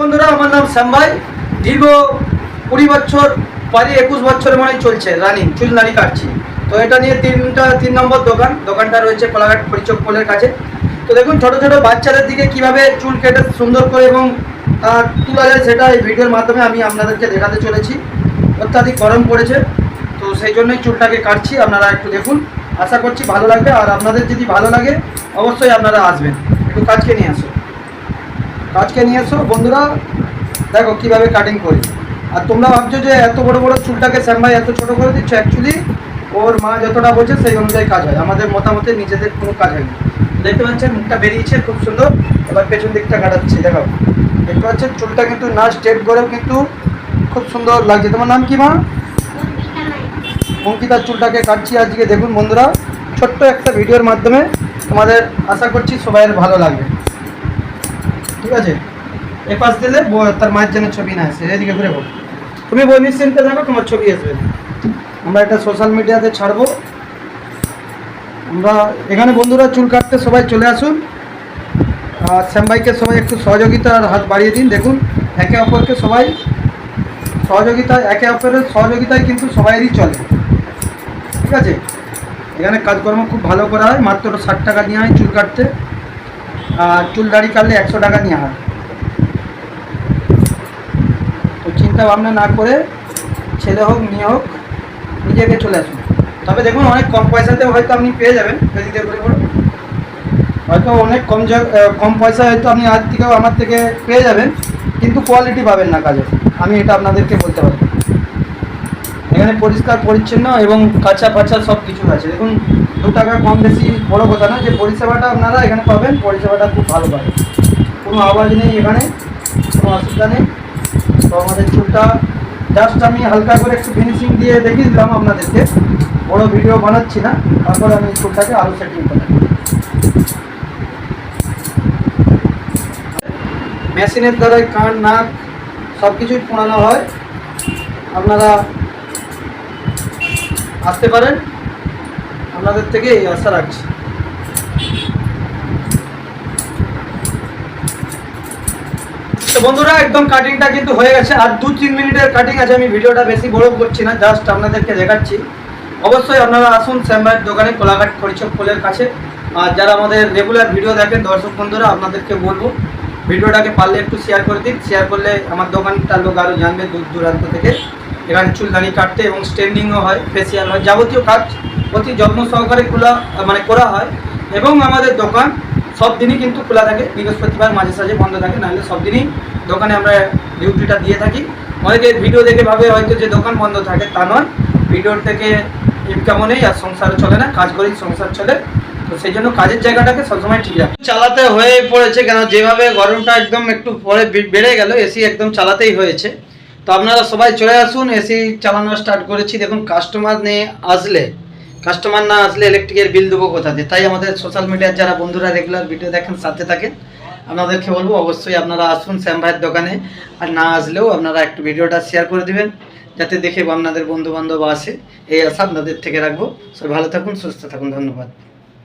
বন্ধুরা, আমার নাম শ্যাম ভাই দীর্ঘ কুড়ি বছর, পারি একুশ বছরের মানে চলছে রানিং, চুল নাড়ি কাটছি। তো এটা নিয়ে তিনটা, তিন নম্বর দোকান, দোকানটা রয়েছে কোলাঘাট পরিচক পোলের কাছে। তো দেখুন, ছোট ছোট বাচ্চাদের দিকে কীভাবে চুল কেটে সুন্দর করে এবং তোলা যায় সেটা এই ভিডিওর মাধ্যমে আমি আপনাদেরকে দেখাতে চলেছি। অত্যাধিক গরম পড়েছে, তো সেই জন্যই চুলটাকে কাটছি। আপনারা একটু দেখুন, আশা করছি ভালো লাগবে। আর আপনাদের যদি ভালো লাগে, অবশ্যই আপনারা আসবেন। একটু কাজকে নিয়ে আসুন। আজকে নিয়ে এসো। বন্ধুরা দেখো কীভাবে কাটিং করি। আর তোমরা ভাবছ যে এত বড় বড় চুলটাকে শ্যাম ভাই এত ছোট করে দিচ্ছ অ্যাকচুয়ালি ওর মা যতটা বলছে সেই অনুযায়ী কাজ হয়। আমাদের মতামতে নিজেদের কোনো কাজ হয়নি। দেখতে পাচ্ছেন মুখটা বেরিয়েছে খুব সুন্দর। এবার পেছন দিকটা কাটাচ্ছি দেখো। দেখতে পাচ্ছেন চুলটা কিন্তু না স্ট্রেট করেও কিন্তু খুব সুন্দর লাগছে। তোমার নাম কি মা? অঙ্কিতার চুলটাকে কাটছি আজকে। দেখুন বন্ধুরা ছোট্ট একটা ভিডিওর মাধ্যমে তোমাদের আশা করছি সবাইয়ের ভালো লাগবে। ঠিক আছে? এ পাশ দিলে তার মায়ের যেন ছবি না আসে এদিকে ঘুরে বল। তুমি বই নিশ্চিন্তে থাকো, তোমার ছবি আসবে। আমরা এটা সোশ্যাল মিডিয়াতে ছাড়বো। আমরা এখানে বন্ধুরা চুল কাটতে সবাই চলে আসুন। আর শ্যাম ভাইকে সবাই একটু সহযোগিতার হাত বাড়িয়ে দিন, দেখুন। একে অপরকে সবাই সহযোগিতা, একে অপরের সহযোগিতায় কিন্তু সবাইয়েরই চলে। ঠিক আছে? এখানে কাজকর্ম খুব ভালো করা হয়, মাত্র ষাট টাকা নেওয়া হয় চুল কাটতে। আর চুল দাড়ি কাটলে একশো টাকা নেওয়া হয়। তো চিন্তা ভাবনা না করে ছেলে হোক, মেয়ে হোক, নিজেকে চলে আসুন। তবে দেখুন, অনেক কম পয়সাতেও হয়তো আপনি পেয়ে যাবেন করে হয়তো অনেক কম কম পয়সা হয়তো আপনি আজ থেকেও আমার থেকে পেয়ে যাবেন, কিন্তু কোয়ালিটি পাবেন না কাজে আমি এটা আপনাদেরকে বলতে পারি। এখানে পরিষ্কার, পরিচ্ছন্ন এবং কাঁচা পাচা সব কিছু আছে। দেখুন দু টাকা কম বেশি বড় কথা না, যে পরিষেবাটা আপনারা এখানে পাবেন, পরিষেবাটা খুব ভালো পাবেন। কোনো আওয়াজ নেই এখানে, কোনো অসুবিধা নেই। তো আমাদের চুলটা জাস্ট আমি হালকা করে একটু ফিনিশিং দিয়ে দেখিয়ে দিলাম আপনাদেরকে। বড় ভিডিও বানাচ্ছি না, তারপর আমি চুলটাকে আরও সেটিং করলাম মেশিনের দ্বারাই কান, নাক সব কিছুই পোড়ানো হয়। আপনারা আসতে পারেন। আপনাদের থেকে এই আশা রাখছি। তো বন্ধুরা, একদম কাটিংটা কিন্তু হয়ে গেছে। আর দু তিন মিনিটের কাটিং আছে, আমি ভিডিওটা বেশি বড় করছি না জাস্ট আপনাদেরকে দেখাচ্ছি। অবশ্যই আপনারা আসুন শ্যামবাইয়ের দোকানে, কোলাঘাট পরিচক পোলের কাছে। আর যারা আমাদের রেগুলার ভিডিও দেখেন, দর্শক বন্ধুরা, আপনাদেরকে বলব, ভিডিওটাকে পারলে একটু শেয়ার করে দিন। শেয়ার করলে আমার দোকানটার লোক আরও জানবে দূর দূরান্ত থেকে। এখানে চুলদানি কাটতে এবং স্টেন্ডিংও হয় ফেসিয়াল হয়, যাবতীয় কাজ অতি যত্ন সহকারে খোলা মানে করা হয় এবং আমাদের দোকান সব দিনই কিন্তু খোলা থাকে, বৃহস্পতিবার মাঝে সাঝে বন্ধ থাকে, নাহলে সব দিনই দোকানে আমরা ডিউটিটা দিয়ে থাকি। অনেকে ভিডিও দেখে ভাবে হয়তো যে দোকান বন্ধ থাকে, তা নয়। ভিডিওর থেকে ইনকামও নেই আর সংসারও চলে না, কাজ করেই সংসার চলে। তো সেই জন্য কাজের জায়গাটাকে সবসময় ঠিক রাখে চালাতে হয়ে পড়েছে কেন? যেভাবে গরমটা একদম একটু পরে বেড়ে গেল, এসি একদম চালাতেই হয়েছে। তো আপনারা সবাই চলে আসুন, এসি চালানো স্টার্ট করেছি। দেখুন কাস্টমার নিয়ে আসলে কাস্টমার না আসলে ইলেকট্রিকের বিল দেবো কোথা দিয়ে? তাই আমাদের সোশ্যাল মিডিয়ার যারা বন্ধুরা রেগুলার ভিডিও দেখেন, সাথে থাকেন, আপনাদেরকে বলব অবশ্যই আপনারা আসুন শ্যাম ভাইয়ের দোকানে। আর না আসলেও আপনারা একটু ভিডিওটা শেয়ার করে দেবেন, যাতে দেখে আপনাদের বন্ধুবান্ধব আসে। এই আশা আপনাদের থেকে রাখব। সবাই ভালো থাকুন, সুস্থ থাকুন, ধন্যবাদ।